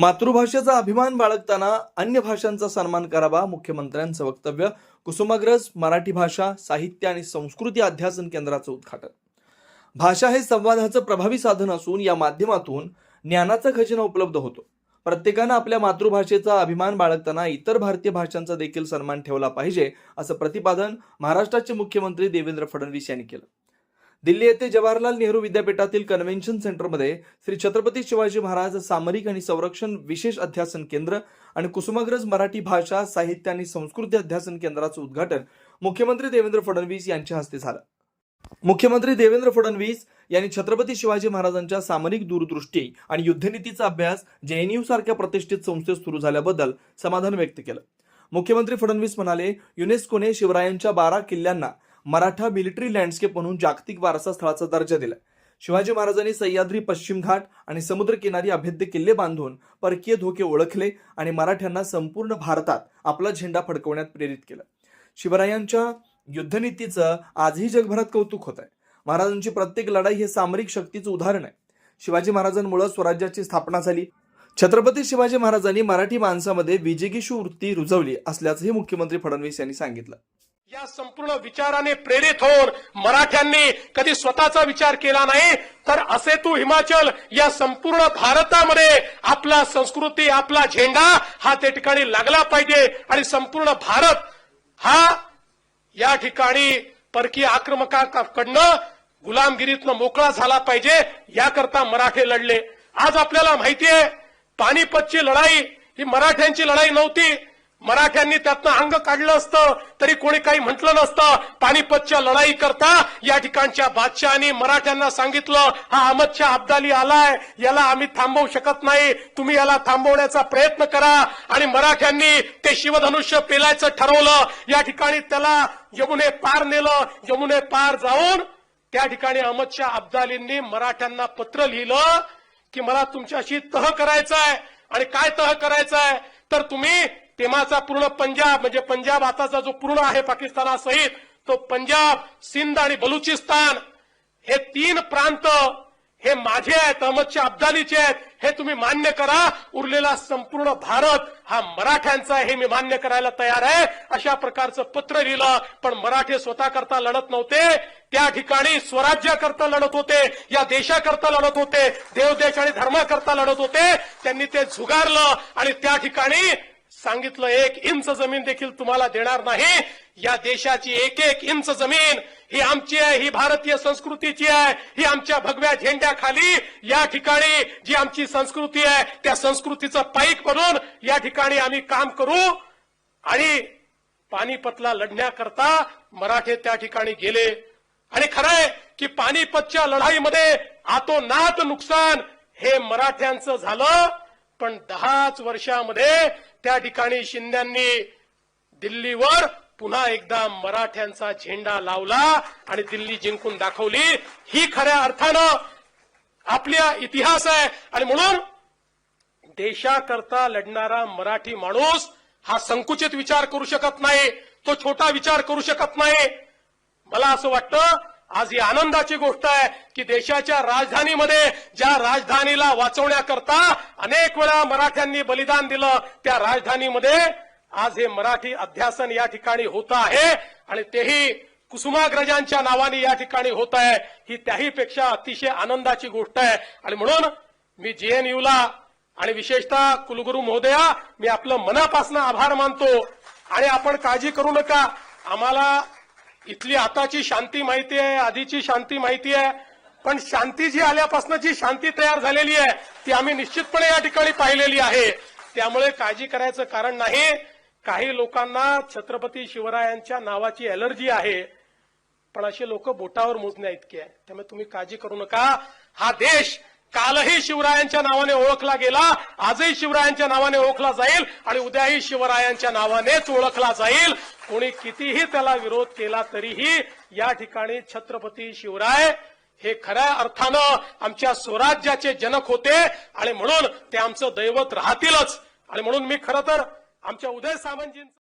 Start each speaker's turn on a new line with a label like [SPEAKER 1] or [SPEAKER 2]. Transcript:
[SPEAKER 1] मातृभाषेचा अभिमान बाळगताना अन्य भाषांचा सन्मान करावा मुख्यमंत्र्यांचं वक्तव्य. कुसुमाग्रज मराठी भाषा साहित्य आणि संस्कृती अध्यासन केंद्राचं उद्घाटन. भाषा हे संवादाचं प्रभावी साधन असून या माध्यमातून ज्ञानाचा खजिना उपलब्ध होतो. प्रत्येकानं आपल्या मातृभाषेचा अभिमान बाळगताना इतर भारतीय भाषांचा देखील सन्मान ठेवला पाहिजे असं प्रतिपादन महाराष्ट्राचे मुख्यमंत्री देवेंद्र फडणवीस यांनी केलं. दिल्ली येथे जवाहरलाल नेहरू विद्यापीठातील कन्व्हेन्शन सेंटरमध्ये श्री छत्रपती शिवाजी महाराज सामरिक आणि संरक्षण विशेष अध्यासन केंद्र आणि कुसुमाग्रज मराठी भाषा साहित्य आणि संस्कृती अध्यासन केंद्राचं उद्घाटन मुख्यमंत्री देवेंद्र फडणवीस यांच्या हस्ते झालं. मुख्यमंत्री देवेंद्र फडणवीस यांनी छत्रपती शिवाजी महाराजांच्या सामरिक दूरदृष्टी आणि युद्धनीतीचा अभ्यास जेएनयू सारख्या प्रतिष्ठित संस्थेत सुरू झाल्याबद्दल समाधान व्यक्त केलं. मुख्यमंत्री फडणवीस म्हणाले युनेस्कोने शिवरायांच्या बारा किल्ल्यांना मराठा मिलिटरी लँडस्केप म्हणून जागतिक वारसा स्थळाचा दर्जा दिलाय. शिवाजी महाराजांनी सह्याद्री पश्चिम घाट आणि समुद्रकिनारी अभेद्य किल्ले बांधून परकीय धोके ओळखले आणि मराठ्यांना संपूर्ण भारतात आपला झेंडा फडकवण्यात प्रेरित केलं. शिवरायांच्या युद्धनीतीचं आजही जगभरात कौतुक होत आहे महाराजांची प्रत्येक लढाई हे सामरिक शक्तीचं उदाहरण आहे. शिवाजी महाराजांमुळे स्वराज्याची स्थापना झाली. छत्रपती शिवाजी महाराजांनी मराठी माणसामध्ये विजेगीशू वृत्ती रुजवली असल्याचंही मुख्यमंत्री फडणवीस यांनी सांगितलं.
[SPEAKER 2] या संपूर्ण विचाराने प्रेरित होऊन मराठ्यांनी कधी स्वतःचा विचार केला नाही तर असे तू हिमाचल या संपूर्ण भारतामध्ये आपला संस्कृती आपला झेंडा हा त्या ठिकाणी लागला पाहिजे आणि संपूर्ण भारत हा या ठिकाणी परकीय आक्रमकाकडनं गुलामगिरीतनं मोकळा झाला पाहिजे याकरता मराठे लढले. आज आपल्याला माहितीये पानिपतची लढाई ही मराठ्यांची लढाई नव्हती मराठ्यांनी त्यातनं अंग काढलं असतं तरी कोणी काही म्हटलं नसतं. पानिपतच्या लढाई करता या ठिकाणच्या बादशहानी मराठ्यांना सांगितलं हा अहमदच्या अब्दाली आलाय याला आम्ही थांबवू शकत नाही. तुम्ही याला थांबवण्याचा प्रयत्न करा. आणि मराठ्यांनी ते शिवधनुष्य पेलायचं ठरवलं. या ठिकाणी त्याला यमुने पार नेलं. यमुने पार जाऊन त्या ठिकाणी अहमदच्या अब्दालींनी मराठ्यांना पत्र लिहिलं की मला तुमच्याशी तह करायचा आहे आणि काय तह करायचा आहे तर तुम्ही तेमाचा पूर्ण पंजाब म्हणजे पंजाब आताचा जो पूर्ण आहे पाकिस्तानासहित तो पंजाब सिंध आणि बलुचिस्तान हे तीन प्रांत हे माझे आहेत अहमदच्या अब्दालीचे आहेत हे तुम्ही मान्य करा. उरलेला संपूर्ण भारत हा मराठ्यांचा आहे हे मी मान्य करायला तयार आहे. अशा प्रकारचं पत्र लिहिलं पण मराठे स्वतः करता लढत नव्हते. त्या ठिकाणी स्वराज्याकरता लढत होते या देशाकरता लढत होते देवदेश आणि धर्माकरता लढत होते. त्यांनी ते झुगारलं आणि त्या ठिकाणी सांगितलं एक इंच जमीन देखील तुम्हाला देणार नाही. या देशाची एक एक इंच जमीन ही आमची आहे ही भारतीय संस्कृतीची आहे ही आमच्या भगव्या झेंड्याखाली. या ठिकाणी जी आमची संस्कृती आहे त्या संस्कृतीचं पाईक बनून या ठिकाणी आम्ही काम करू आणि पानिपतला लढण्याकरता मराठे त्या ठिकाणी गेले. आणि खरंय की पानिपतच्या लढाईमध्ये आतोनात नुकसान हे मराठ्यांचं झालं. पण दहाच वर्षामध्ये त्या ठिकाणी शिंद्यांनी दिल्लीवर पुन्हा एकदा मराठ्यांचा झेंडा लावला आणि दिल्ली जिंकून दाखवली. ही खऱ्या अर्थानं आपल्या इतिहास आहे. आणि म्हणून देशाकरता लढणारा मराठी माणूस हा संकुचित विचार करू शकत नाही. तो छोटा विचार करू शकत नाही. मला असं वाटतं आज ही आनंदाची गोष्ट आहे की देशाच्या राजधानीमध्ये ज्या राजधानीला वाचवण्याकरता अनेक वेळा मराठ्यांनी बलिदान दिलं त्या राजधानीमध्ये आज हे मराठी अध्यासन या ठिकाणी होत आहे आणि तेही कुसुमाग्रजांच्या नावाने या ठिकाणी होत आहे. ही त्याहीपेक्षा अतिशय आनंदाची गोष्ट आहे. आणि म्हणून मी जेएनयूला आणि विशेषतः कुलगुरू महोदया मी आपलं मनापासून आभार मानतो. आणि आपण काळजी करू नका. आम्हाला इथली आताची शांती माहिती आहे आधीची शांती माहिती आहे पण शांती जी आल्यापासून जी शांती तयार झालेली आहे ती आम्ही निश्चितपणे या ठिकाणी पाहिलेली आहे. त्यामुळे काळजी करायचं कारण नाही. काही लोकांना छत्रपती शिवरायांच्या नावाची एलर्जी आहे. पण असे लोक बोटावर मोजण्या इतके आहे त्यामुळे तुम्ही काळजी करू नका. हा देश कालही शिवरायांच्या नावाने ओळखला गेला आजही शिवरायांच्या नावाने ओळखला जाईल आणि उद्याही शिवरायांच्या नावानेच ओळखला जाईल. कोणी कितीही त्याला विरोध केला तरीही या ठिकाणी छत्रपती शिवराय हे खऱ्या अर्थानं आमच्या स्वराज्याचे जनक होते आणि म्हणून ते आमचं दैवत राहतीलच. आणि म्हणून मी खरं तर आमच्या उदय सामंतजींचं